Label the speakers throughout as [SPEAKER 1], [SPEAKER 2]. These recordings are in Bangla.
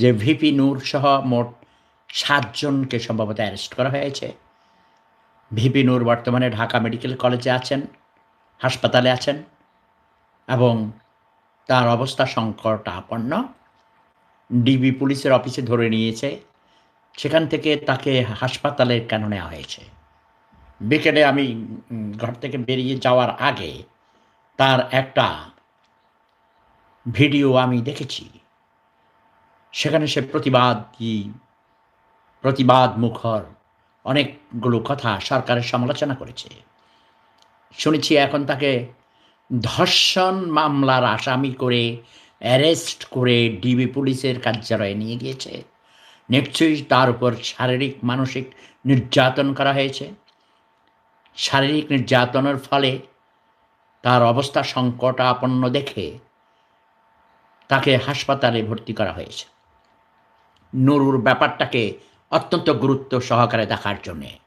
[SPEAKER 1] যে ভিপি নূর সহ মোট সাতজনকে সম্ভবত অ্যারেস্ট করা হয়েছে। ভিপি নূর বর্তমানে ঢাকা মেডিকেল কলেজে আছেন, হাসপাতালে আছেন এবং তার অবস্থা সংকটাপন্ন। ডিবি পুলিশের অফিসে ধরে নিয়েছে, সেখান থেকে তাকে হাসপাতালে কেন নেওয়া হয়েছে? বিকেলে আমি ঘর থেকে বেরিয়ে যাওয়ার আগে তার একটা ভিডিও আমি দেখেছি। সেখানে সে প্রতিবাদী প্রতিবাদ মুখর। অনেকগুলো কথা সরকারের সমালোচনা করেছে। শুনেছি এখন তাকে ধর্ষণ মামলার আসামি করে, অ্যারেস্ট করে ডিবি পুলিশের কার্যালয়ে নিয়ে গিয়েছে। নিশ্চয়ই তার উপর শারীরিক, মানসিক নির্যাতন করা হয়েছে। শারীরিক নির্যাতনের ফলে তার অবস্থা সংকটাপন্ন দেখে তাকে হাসপাতালে ভর্তি করা হয়েছে। নুরুর ব্যাপারটাকে অত্যন্ত গুরুত্ব সহকারে দেখার জন্যে।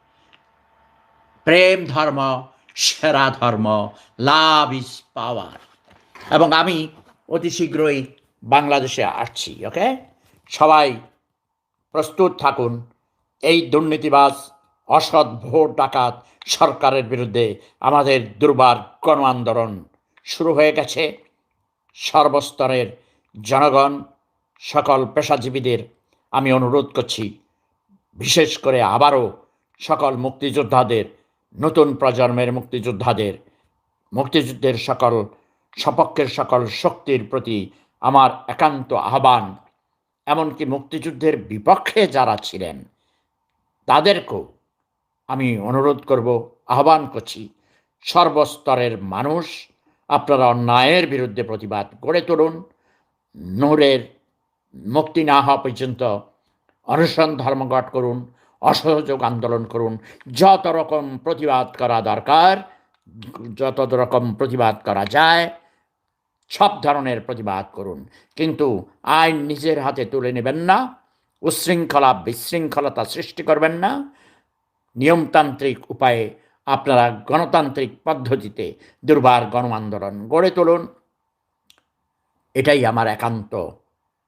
[SPEAKER 1] প্রেম ধর্ম, সেরা ধর্ম, লাভ ইজ পাওয়ার। এবং আমি অতি শীঘ্রই বাংলাদেশে আসছি, ওকে? সবাই প্রস্তুত থাকুন। এই দুর্নীতিবাজ, অসৎ ভোট ডাকাত সরকারের বিরুদ্ধে আমাদের দুর্বার গণ আন্দোলন শুরু হয়ে গেছে। সর্বস্তরের জনগণ, সকল পেশাজীবীদের আমি অনুরোধ করছি, বিশেষ করে আবারও সকল মুক্তিযোদ্ধাদের, নতুন প্রজন্মের মুক্তিযোদ্ধাদের, মুক্তিযুদ্ধের সকল, সপক্ষের সকল শক্তির প্রতি আমার একান্ত আহ্বান, এমনকি মুক্তিযুদ্ধের বিপক্ষে যারা ছিলেন, তাদেরকেও আমি অনুরোধ করব, আহ্বান করছি, সর্বস্তরের মানুষ, আপনারা অন্যায়ের বিরুদ্ধে প্রতিবাদ গড়ে তুলুন, নূরের মুক্তি না হওয়া পর্যন্ত অনশন ধর্মঘট করুন, অসহযোগ আন্দোলন করুন। যত রকম প্রতিবাদ করা দরকার, যত রকম প্রতিবাদ করা যায়, সব ধরনের প্রতিবাদ করুন। কিন্তু আইন নিজের হাতে তুলে নেবেন না, উশৃঙ্খলা, বিশৃঙ্খলতা সৃষ্টি করবেন না। নিয়মতান্ত্রিক উপায়ে আপনারা গণতান্ত্রিক পদ্ধতিতে দুর্বার গণ আন্দোলন গড়ে তুলুন। এটাই আমার একান্ত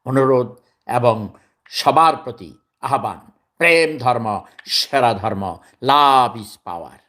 [SPEAKER 1] অনুরোধ এবং সবার প্রতি আহ্বান। প্রেম ধর্ম সেরা ধর্ম লাভ ইজ পাওয়ার।